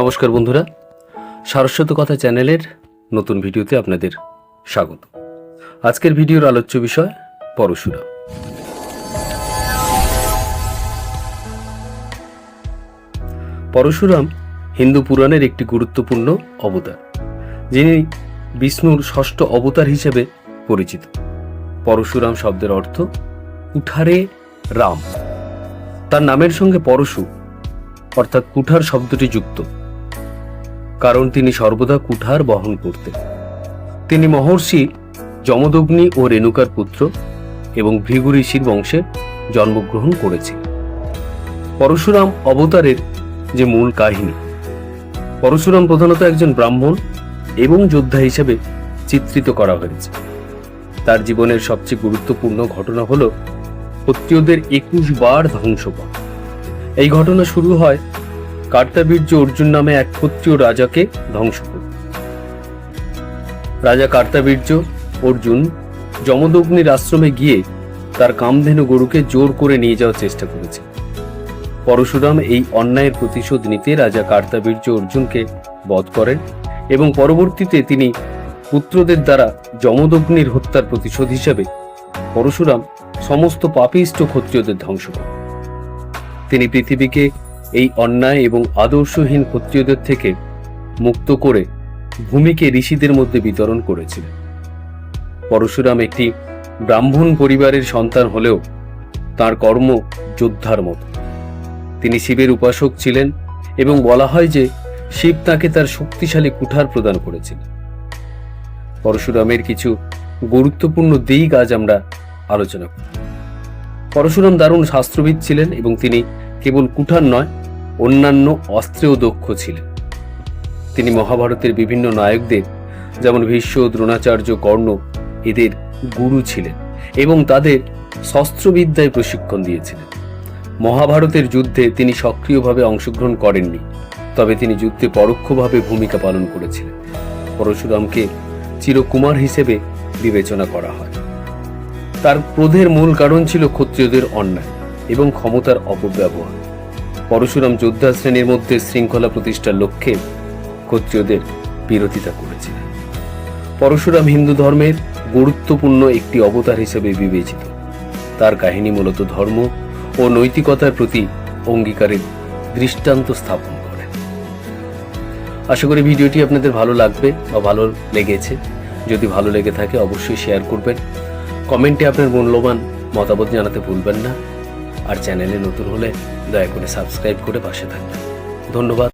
নমস্কার বন্ধুরা। সারস্বত কথা চ্যানেলের নতুন ভিডিওতে আপনাদের স্বাগত। আজকের ভিডিওর আলোচ্য বিষয় পরশুরাম পরশুরাম হিন্দু পুরাণের একটি গুরুত্বপূর্ণ অবতার, যিনি বিষ্ণুর ষষ্ঠ অবতার হিসেবে পরিচিত। পরশুরাম শব্দের অর্থ কুঠারে রাম। তার নামের সঙ্গে পরশু, অর্থাৎ কুঠার শব্দটি যুক্ত। কারণ তিনি সর্বদা কুঠার বহন করতেন। তিনি মহর্ষি যমদগ্নি ও রেণুকার পুত্র এবং ভৃগু ঋষির বংশে জন্মগ্রহণ করেছিলেন পরশুরাম অবতারের যে মূল কাহিনী, পরশুরাম প্রধানত একজন ব্রাহ্মণ এবং যোদ্ধা হিসেবে চিত্রিত করা হয়েছে। তার জীবনের সবচেয়ে গুরুত্বপূর্ণ ঘটনা হল, ক্ষত্রিয়দের একুশ বার ধ্বংস এই ঘটনা শুরু হয় কার্তাবীর্য অর্জুন নামে এক ক্ষত্রিয় রাজাকে ধ্বংস করে। রাজা কার্তাবীর্য অর্জুন যমদগ্নির আশ্রমে গিয়ে তার কামধেনু গরুকে জোর করে নিয়ে যাওয়ার চেষ্টা করেছে। পরশুরাম এই অন্যায়ের প্রতিশোধ নিতে রাজা কার্তাবীর্য অর্জুনকে বধ করেন এবং পরবর্তীতে তিনি পুত্রদের দ্বারা যমদগ্নির হত্যার প্রতিশোধ হিসেবে পরশুরাম সমস্ত পাপিষ্ট ক্ষত্রিয়দের ধ্বংস করেন। তিনি পৃথিবীকে এই অন্যায় এবং আদর্শহীন ক্ষত্রিয়দের থেকে মুক্ত করে ভূমিকে ঋষিদের মধ্যে বিতরণ করেছিলেন পরশুরাম একটি ব্রাহ্মণ পরিবারের সন্তান হলেও তার কর্ম যোদ্ধার মতো। তিনি শিবের উপাসক ছিলেন এবং বলা হয় যে শিব তাকে তার শক্তিশালী কুঠার প্রদান করেছিলেন। পরশুরামের কিছু গুরুত্বপূর্ণ দিক আজ আমরা আলোচনা করব। পরশুরাম দারুণ শাস্ত্রবিদ ছিলেন এবং তিনি কেবল কুঠার নয় অন্যান্য অস্ত্রেও দক্ষ ছিলেন। তিনি মহাভারতের বিভিন্ন নায়কদের, যেমন ভীষ্ম, দ্রোণাচার্য, কর্ণ, এদের গুরু ছিলেন এবং তাদের শস্ত্রবিদ্যায় প্রশিক্ষণ দিয়েছিলেন। মহাভারতের যুদ্ধে তিনি সক্রিয়ভাবে অংশগ্রহণ করেননি, তবে তিনি যুদ্ধে পরোক্ষভাবে ভূমিকা পালন করেছিলেন। পরশুরামকে চিরকুমার হিসেবে বিবেচনা করা হয়। তার ক্রোধের মূল কারণ ছিল ক্ষত্রিয়দের অন্যায় এবং ক্ষমতার অপব্যবহার। পরশুরাম যোদ্ধা শ্রেণির মধ্যে শৃঙ্খলা প্রতিষ্ঠার লক্ষ্যে ক্ষত্রিয়দের বিরোধিতা করেছিলেন। পরশুরাম হিন্দু ধর্মের গুরুত্বপূর্ণ একটি অবতার হিসেবে বিবেচিত। তার কাহিনী মূলত ধর্ম ও নৈতিকতার প্রতি অঙ্গীকারের দৃষ্টান্ত স্থাপন করে আশা করি ভিডিওটি আপনাদের ভালো লাগবে বা ভালো লেগেছে। যদি ভালো লেগে থাকে, অবশ্যই শেয়ার করবেন। কমেন্টে আপনার মূল্যবান মতামত জানাতে ভুলবেন না। আর চ্যানেলে নতুন হলে দয়া করে সাবস্ক্রাইব করে পাশে থাকবেন। ধন্যবাদ।